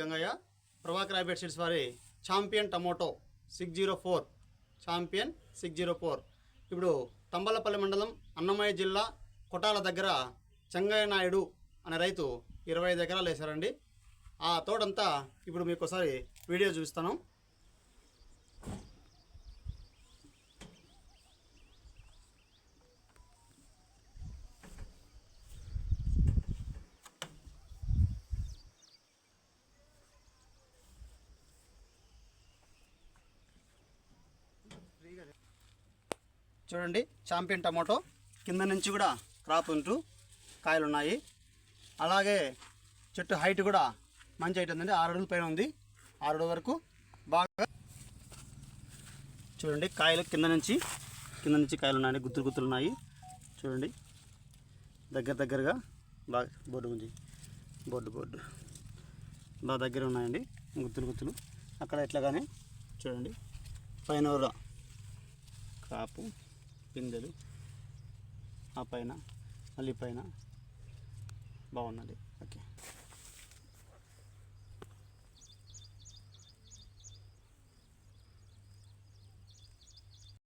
Gangaiah Prabhakar hybrid seeds వారి champion tomato six zero four. Champion six zero four. ఇప్పుడు తంబలపల్లి మండలం అన్నమయ్య జిల్లా కొటాల దగ్గర చెంగయ్య నాయుడు అనే రైతు ఇరవై ఐదు ఎకరాలు వేశారండి. ఆ తోటంతా ఇప్పుడు మీకు ఒకసారి వీడియో చూపిస్తాను. చూడండి ఛాంపియన్ టమాటో. కింద నుంచి కూడా క్రాప్ ఉంటూ కాయలు ఉన్నాయి అలాగే చెట్టు హైట్ కూడా మంచి హైట్ ఉందండి. ఆరు అడుగుల పైన ఉంది. ఆరు అడుగుల వరకు బాగా చూడండి కాయలు కింద నుంచి కింద నుంచి కాయలు ఉన్నాయండి గుత్తులు గుత్తులు ఉన్నాయి చూడండి దగ్గర దగ్గరగా బాగా బోర్డు ఉంది. Board board. బాగా దగ్గర ఉన్నాయండి గుత్తులు గుత్తులు. అక్కడ ఎట్లాగానే చూడండి పైన కూడా కాపు పిందెలు. ఆ పైన మళ్ళీ పైన. బాగున్నది. ఓకే.